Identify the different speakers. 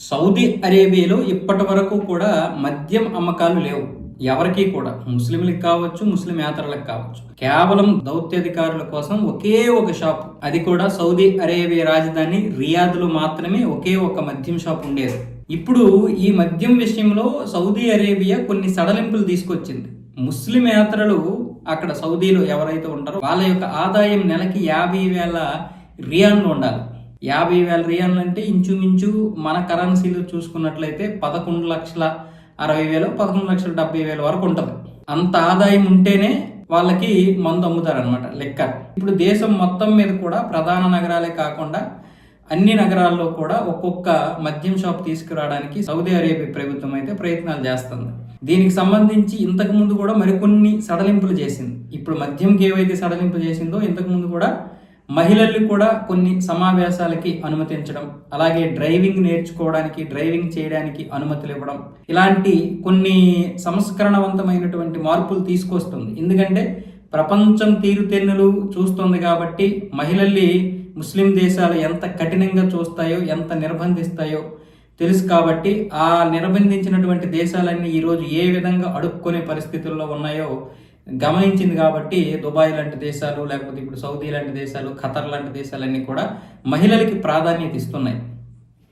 Speaker 1: Saudi అరేబియాలో ఇప్పటి వరకు కూడా మద్యం అమ్మకాలు లేవు. ఎవరికీ కూడా. ముస్లింలకు కావచ్చు ముస్లిం యాత్రలకు కావచ్చు. కేవలం దౌత్యాధికారుల కోసం ఒకే ఒక షాప్. అది కూడా సౌదీ అరేబియా రాజధాని రియాద్లో మాత్రమే ఒకే ఒక మద్యం షాప్ ఉండేది. ఇప్పుడు ఈ మద్యం విషయంలో సౌదీ అరేబియా కొన్ని సడలింపులు తీసుకొచ్చింది. ముస్లిం యాత్రలు అక్కడ సౌదీలో ఎవరైతే ఉంటారో వాళ్ళ యొక్క ఆదాయం నెలకి యాభై వేల రియాన్లు ఉండాలి. యాభై వేల రియాన్లు అంటే ఇంచుమించు మన కరెన్సీలు చూసుకున్నట్లయితే పదకొండు లక్షల అరవై వేలు పదకొండు లక్షల డెబ్బై వేల వరకు ఉంటుంది. అంత ఆదాయం ఉంటేనే వాళ్ళకి మందు అమ్ముతారనమాట లెక్క. ఇప్పుడు దేశం మొత్తం మీద కూడా ప్రధాన నగరాలే కాకుండా అన్ని నగరాల్లో కూడా ఒక్కొక్క మద్యం షాప్ తీసుకురావడానికి సౌదీ అరేబియా ప్రభుత్వం అయితే ప్రయత్నాలు చేస్తుంది. దీనికి సంబంధించి ఇంతకు ముందు కూడా మరికొన్ని సడలింపులు చేసింది. ఇప్పుడు మద్యంకి ఏవైతే సడలింపులు చేసిందో ఇంతకుముందు కూడా మహిళల్ని కూడా కొన్ని సమావేశాలకి అనుమతించడం అలాగే డ్రైవింగ్ నేర్చుకోవడానికి డ్రైవింగ్ చేయడానికి అనుమతులు ఇవ్వడం. ఇలాంటి కొన్ని సంస్కరణవంతమైనటువంటి మార్పులు తీసుకొస్తుంది. ఎందుకంటే ప్రపంచం తీరుతెన్నులు చూస్తుంది కాబట్టి మహిళల్ని ముస్లిం దేశాలు ఎంత కఠినంగా చూస్తాయో ఎంత నిర్బంధిస్తాయో తెలుసు కాబట్టి ఆ నిర్బంధించినటువంటి దేశాలన్నీ ఈరోజు ఏ విధంగా అడుక్కునే పరిస్థితుల్లో ఉన్నాయో గమనించింది కాబట్టి దుబాయ్ లాంటి దేశాలు లేకపోతే ఇప్పుడు సౌదీ లాంటి దేశాలు ఖతర్ లాంటి దేశాలన్నీ కూడా మహిళలకి ప్రాధాన్యత ఇస్తున్నాయి.